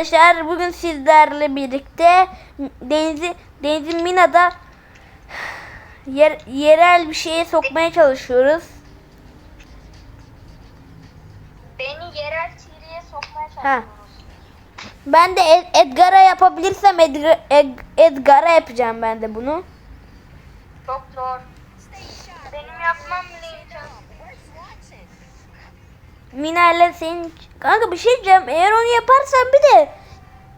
arkadaşlar bugün sizlerle birlikte Deniz'i Deniz'in Mina'da yer, yerel bir şeye sokmaya çalışıyoruz. Beni yerel TV'ye sokmaya Ha. çalışıyoruz. Ben de Ed- Edgar'a yapabilirsem Edgar, Ed- Edgar'a yapacağım ben de bunu. Çok zor. Benim yapmam. Mina ile senin kanka bir şey diyeceğim. Eğer onu yaparsan bir de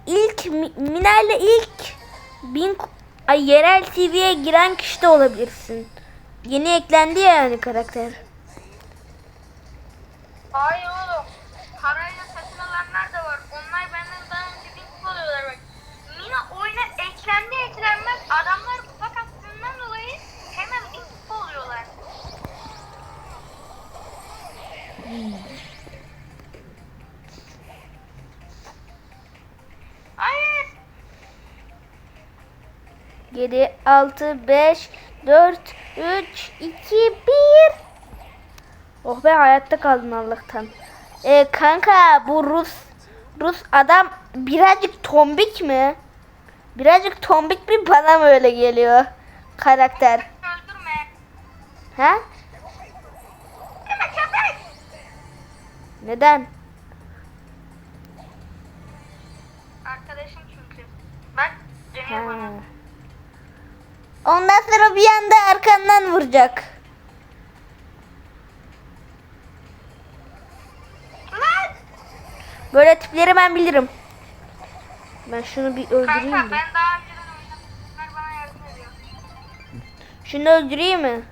ilk Mi- Mina ile ilk bin ay yerel TV'ye giren kişi de olabilirsin. Yeni eklendi ya yani karakter. Hayır oğlum. Parayla satın alanlar da var. Onlar benden daha önce link oluyorlar bak. Mina oyuna eklendi eklenmez adamlar ufak attığından dolayı hemen link oluyorlar. Hayır. 7 6 5 4 3 2 1 Oh be hayatta kaldın Allah'tan. Ee, kanka bu Rus Rus adam birazcık tombik mi? Birazcık tombik bir bana mı öyle geliyor karakter? Öldürme. Ha? Neden? Arkadaşım çünkü. Bak dönüyor bana. Ondan sonra bir anda arkandan vuracak. Böyle tipleri ben bilirim. Ben şunu bir öldüreyim Kanka mi? ben daha önce de oynadım. Bunlar bana yardım ediyor. Şunu öldüreyim mi?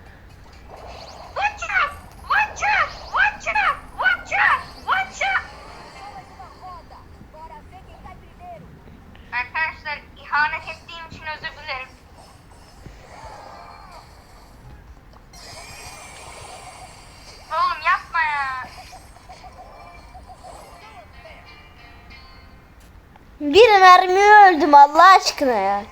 Bir mermiye öldüm Allah aşkına ya.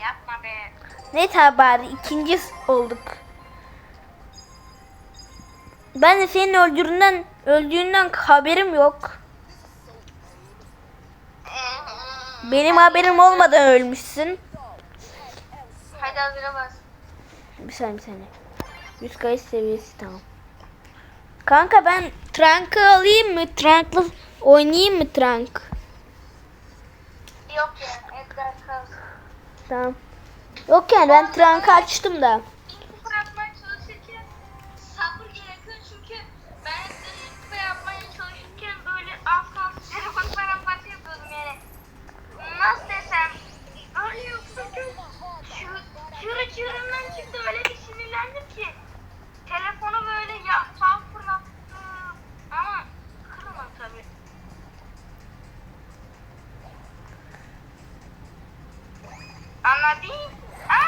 Yapma be. Ne bari ikinci olduk. Ben de senin öldüğünden öldüğünden haberim yok. Benim haberim olmadan ölmüşsün. Hadi hazıra bas. Bir saniye bir saniye. 100 kayıt seviyesi tamam. Kanka ben Trunk'ı alayım mı? Trunk'la oynayayım mı Trunk? Yok ya. Edgar kalsın. Tamam. Yok yani ben Trunk'ı açtım da. İlk bırakmaya çalışırken sabır gerekiyor çünkü ben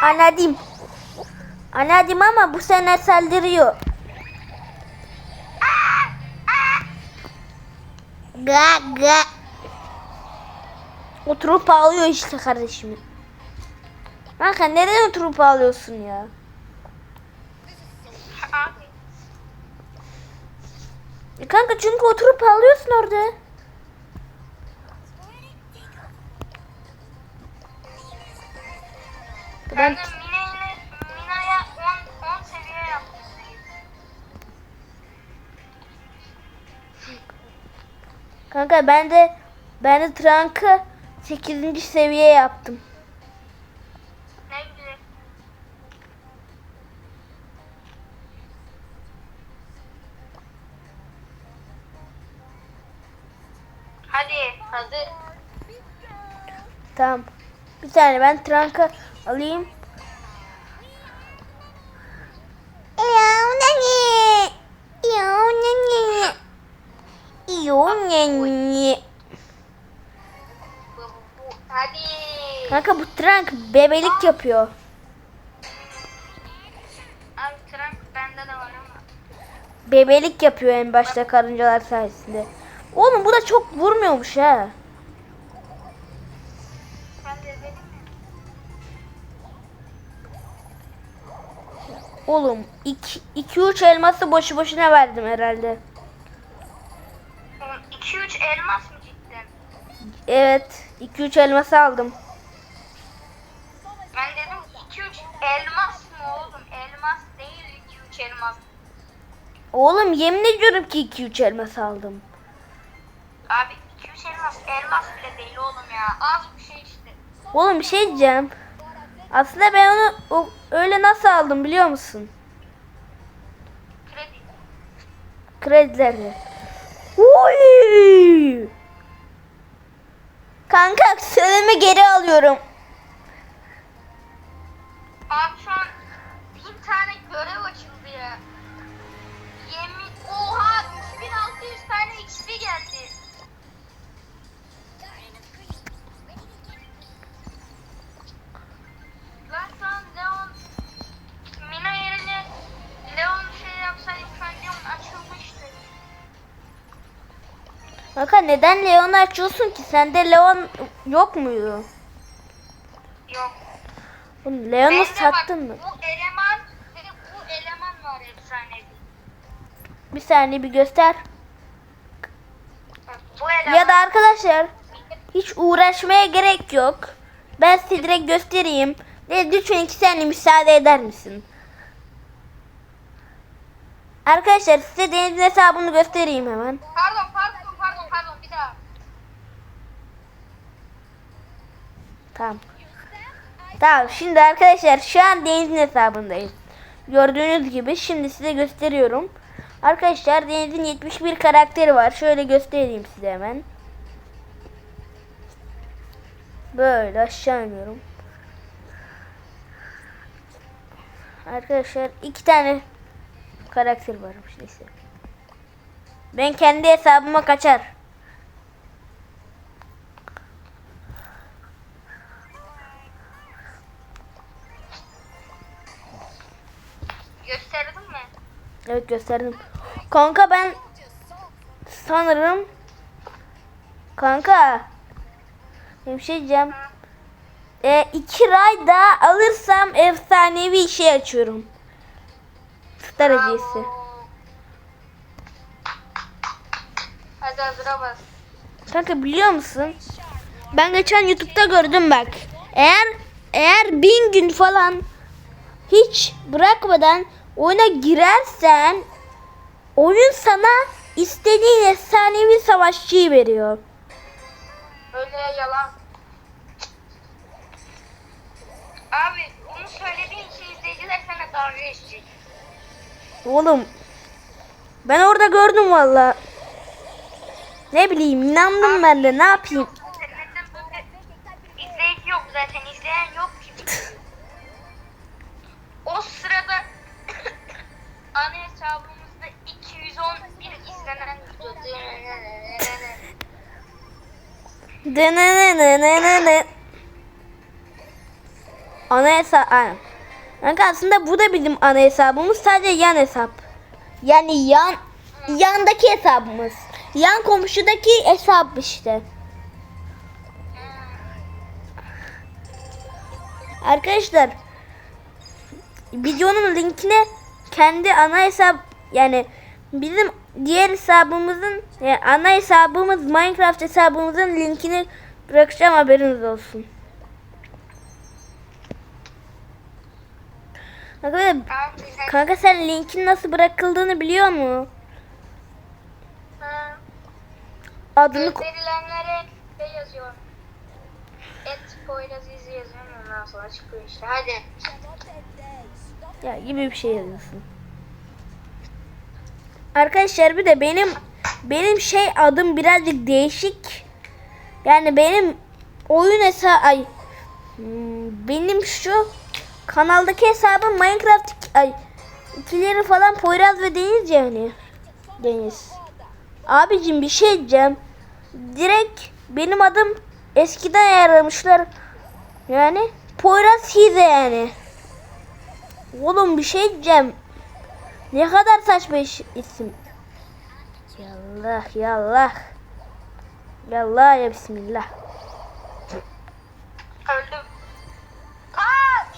Anladım. Anladım ama bu sene saldırıyor. Ga ga. Oturup ağlıyor işte kardeşim. Kanka neden oturup ağlıyorsun ya? E kanka çünkü oturup ağlıyorsun orada. Ben Ben de Mina'ya 10 10 seviye yaptım. kanka ben de ben de Trunk'ı 8. seviye yaptım. Ne güzel. Hadi hazır. Tamam. Bir tane ben Trunk'ı alayım. Kanka bu Trunk bebelik yapıyor. Abi trunk bende de var ama. Bebelik yapıyor en başta karıncalar sayesinde. Oğlum bu da çok vurmuyormuş ha. Oğlum 2-3 elması boşu boşuna verdim herhalde. Oğlum 2-3 2-3 elmas mı cidden? Evet 2-3 elması aldım. Ben dedim 2-3 elmas mı oğlum? Elmas değil 2-3 elmas. Oğlum yemin ediyorum ki 2-3 elmas aldım. Abi 2-3 elmas elmas bile değil oğlum ya. Az bir şey işte. Oğlum bir şey diyeceğim. Aslında ben onu o, öyle nasıl aldım biliyor musun? Kredi. Kredilerle. Uy! Kanka söylemi geri alıyorum. Abi şu an bin tane görev açıldı ya. Yemin oha 3600 tane XP geldi. Ben şu an Leon Kanka neden Leon açıyorsun ki? Sende Leon yok muydu? Yok. Oğlum Leon'u Bende sattın mı? Bu eleman bu eleman var efsanevi. Bir saniye bir göster. Bak, Bu eleman. Ya da arkadaşlar hiç uğraşmaya gerek yok. Ben size direkt göstereyim. Ve lütfen iki saniye müsaade eder misin? Arkadaşlar size Deniz'in hesabını göstereyim hemen. Pardon pardon bir daha. Tamam. Tamam şimdi arkadaşlar şu an Deniz'in hesabındayız. Gördüğünüz gibi şimdi size gösteriyorum. Arkadaşlar Deniz'in 71 karakteri var. Şöyle göstereyim size hemen. Böyle aşağı iniyorum. Arkadaşlar iki tane karakter varmış neyse. Ben kendi hesabıma kaçar. Gösterdin mi? Evet gösterdim. Kanka ben sanırım kanka bir şey diyeceğim. E, iki ray daha alırsam efsanevi şey açıyorum. Star hediyesi. Hadi hazıra bas. Kanka biliyor musun? Ben geçen YouTube'da gördüm bak. Eğer eğer bin gün falan hiç bırakmadan oyuna girersen oyun sana istediğin efsanevi savaşçıyı veriyor. Öyle yalan. Abi bunu söylediğin için izleyiciler sana dalga geçecek. Oğlum ben orada gördüm valla. Ne bileyim inandım ben de ne yapayım. İzleyici yok zaten ana hesabımızda 211 izlenen video. Dınınınınını. Ana hesap. Kanka aslında bu da bizim ana hesabımız sadece yan hesap. Yani yan yandaki hesabımız. Yan komşudaki hesap işte. Arkadaşlar videonun linkine kendi ana hesap yani bizim diğer hesabımızın yani ana hesabımız Minecraft hesabımızın linkini bırakacağım haberiniz olsun. Sen kanka sen linkin nasıl bırakıldığını biliyor mu? Ha, Adını gösterilenlere şey yazıyor. Et Poyraz izi yazıyorum ondan sonra çıkıyor işte. Hadi. Ya gibi bir şey yazıyorsun. Arkadaşlar bir de benim benim şey adım birazcık değişik. Yani benim oyun hesabı ay hmm, benim şu kanaldaki hesabım Minecraft ay ikileri falan Poyraz ve Deniz yani. Deniz. Abicim bir şey diyeceğim. Direkt benim adım eskiden ayarlamışlar. Yani Poyraz Hize yani. Oğlum bir şey diyeceğim. Ne kadar saçma iş- isim. Yallah yallah. Yallah ya bismillah. Öldüm. Kaç!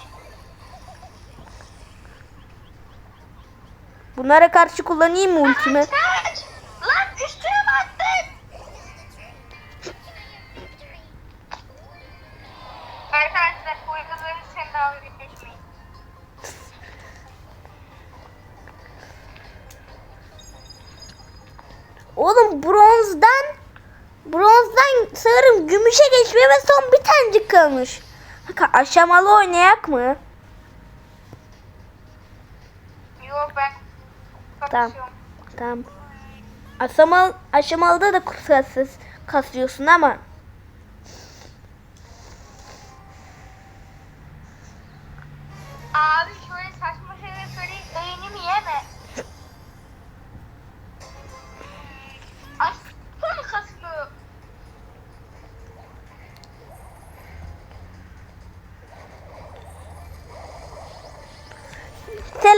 Bunlara karşı kullanayım mı ultimi? Kaç! Lan üstüne mi kalmış. Kanka aşamalı oynayak mı? Yok ben Tamam. Tamam. Aşamalı, aşamalıda da kursasız kasıyorsun ama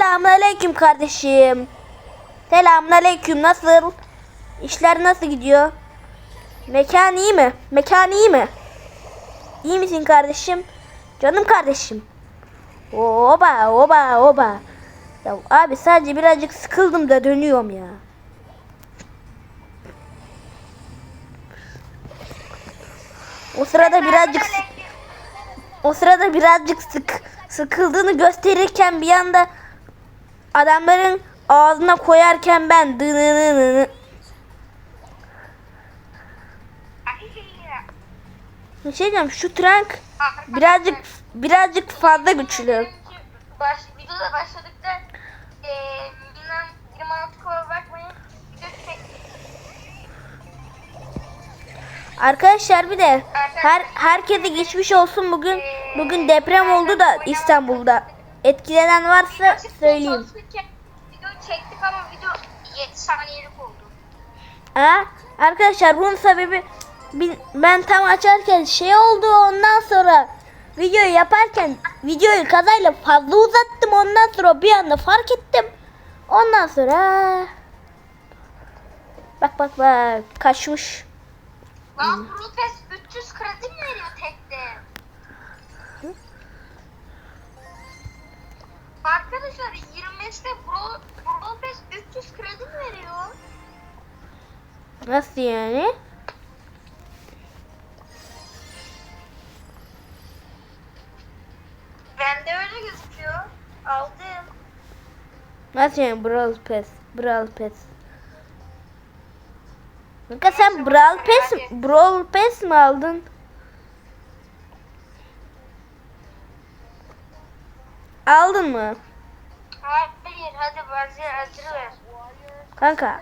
Selamünaleyküm kardeşim. Selamünaleyküm. Nasıl? İşler nasıl gidiyor? Mekan iyi mi? Mekan iyi mi? İyi misin kardeşim? Canım kardeşim. Oba oba oba. Ya abi sadece birazcık sıkıldım da dönüyorum ya. O sırada birazcık o sırada birazcık sık sıkıldığını gösterirken bir anda adamların ağzına koyarken ben dınınını bir şey diyeceğim şu trunk birazcık birazcık fazla güçlü. Baş, videoda başladık da eee bilmem 26 kova bakmayın. Arkadaşlar bir de her herkese geçmiş olsun bugün bugün deprem oldu da İstanbul'da. Etkilenen varsa söyleyeyim. Video çektik ama video 7 saniyelik oldu. Ha? Arkadaşlar bunun sebebi bi- ben tam açarken şey oldu ondan sonra videoyu yaparken videoyu kazayla fazla uzattım ondan sonra bir anda fark ettim. Ondan sonra bak bak bak kaçmış. Lan Rupes 300 kredi mi veriyor tekte? Arkadaşlar 25'te Bro, Rupes 300 kredi mi veriyor? Nasıl yani? Bende öyle gözüküyor. Aldım. Nasıl yani Brawl Pass? Brawl Pass. Kanka sen Brawl Pass, Brawl Pass mi aldın? Aldın mı? Hayır hadi hazır hazır ver. Kanka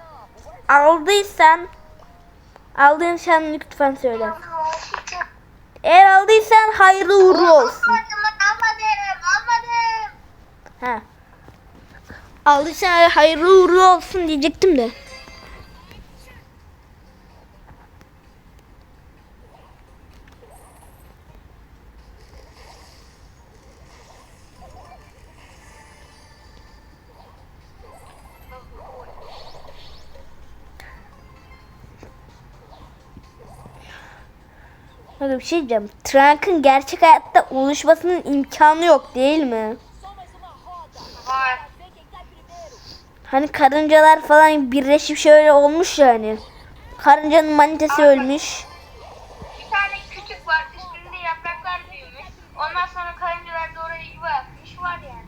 aldıysan aldıysan lütfen söyle. Eğer aldıysan hayırlı uğurlu olsun. Almadım almadım. Ha. Aldıysan hayırlı uğurlu olsun diyecektim de. Hadi bir şey diyeceğim. Trunk'ın gerçek hayatta oluşmasının imkanı yok değil mi? Var. Hani karıncalar falan birleşip şöyle olmuş yani. Karıncanın manitesi ölmüş. Bir tane küçük var üstünde yapraklar büyümüş. Ondan sonra karıncalar da oraya yuva yapmış var yani.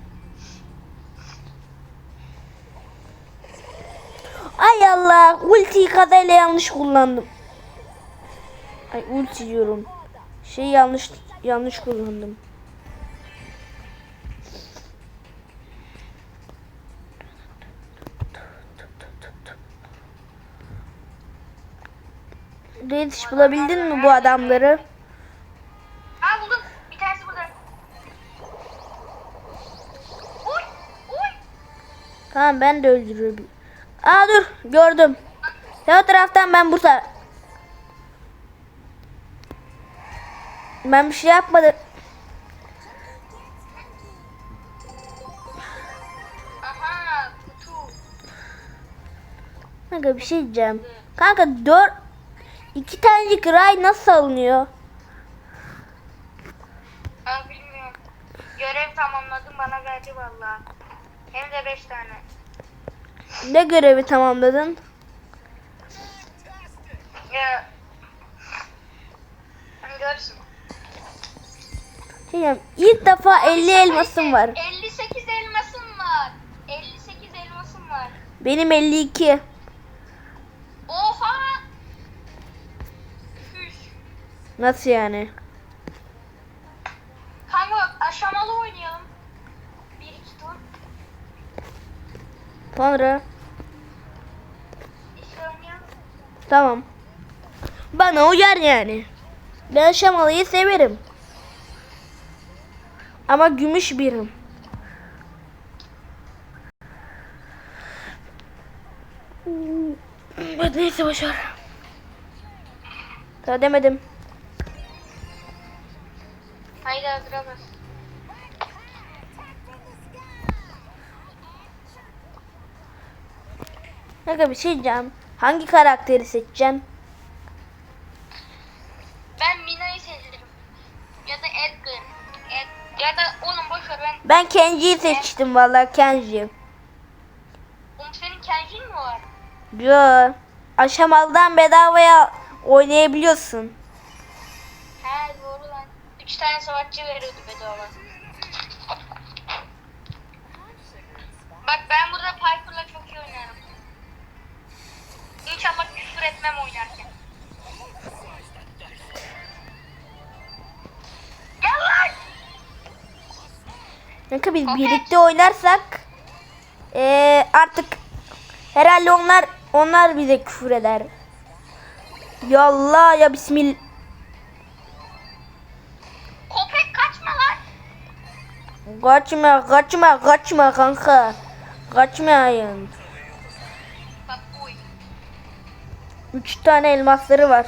Ay Allah ultiyi kazayla yanlış kullandım. Ay ulti diyorum. Şey yanlış yanlış kullandım. Reddish bulabildin mi bu adamları? Aa buldum. Bir tanesi burada. Uy! Uy! Tamam ben de öldürürüm. Aa dur gördüm. Sen o taraftan ben bu Ben bir şey yapmadım. Aha. Kanka bir şey diyeceğim. Kanka dört iki tanecik ray nasıl alınıyor? Ben bilmiyorum. Görev tamamladım bana geldi valla. Hem de 5 tane. Ne görevi tamamladın? Ya. Hani görsün. Şey ilk defa 50 elmasım var. 58 elmasım var. 58 elmasım var. Benim 52. Oha! Nasıl yani? Kanka aşamalı oynayalım. Bir iki tur. Sonra İşte oynayalım. tamam. Bana uyar yani. Ben şamalıyı severim. Ama gümüş birim. Hadi neyse başar. Daha demedim. Haydi hazıra bas. Kanka bir şey diyeceğim. Hangi karakteri seçeceğim? Ben. Kenji'yi seçtim vallahi Kenji. Oğlum senin Kenjin mi var? Yo. Aşamaldan bedavaya oynayabiliyorsun. He doğru lan. Üç tane savaşçı veriyordu bedava. Bak ben burada Piper'la çok iyi oynarım. İnşallah küfür etmem oynarken. Kanka biz birlikte oynarsak eee, artık herhalde onlar onlar bize küfür eder. Yallah ya bismillah. Köpek kaçma lan! Kaçma kaçma kaçma kanka. Kaçmayın. Üç tane elmasları var.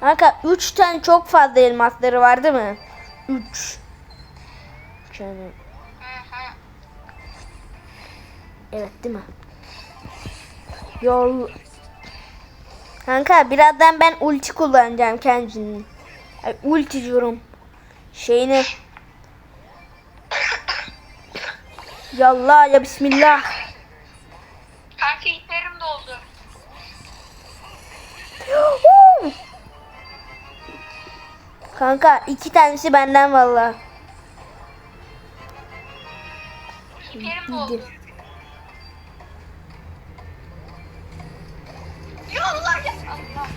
Kanka üç tane çok fazla elmasları var değil mi? Üç. Hı. Evet değil mi? Yol. Kanka birazdan ben ulti kullanacağım kendini. Ay, ulti diyorum. Şeyini. Yallah ya bismillah. Kanka iplerim doldu. Kanka iki tanesi benden valla. İplerim doldu. Yollar ya. Allah.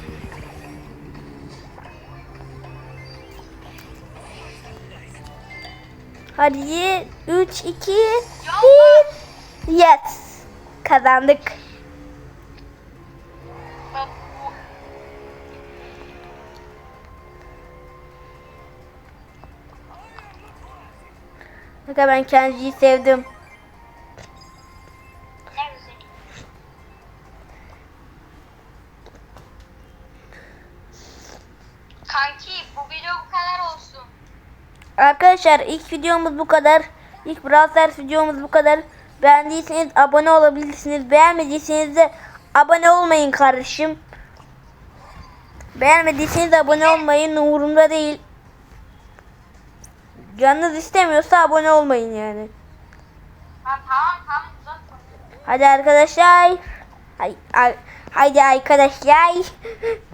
Hadi 3 2 Yollar. 1 Yes. Kazandık. Kanka ben Kenji'yi sevdim. Kanki bu video bu kadar olsun. Arkadaşlar ilk videomuz bu kadar. İlk Brawl Stars videomuz bu kadar. Beğendiyseniz abone olabilirsiniz. Beğenmediyseniz de abone olmayın kardeşim. Beğenmediyseniz abone olmayın. Umurumda değil. Canınız istemiyorsa abone olmayın yani. Ha, tamam tamam. Hadi arkadaşlar. Hay, hay- haydi arkadaşlar.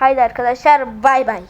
haydi arkadaşlar bay bay.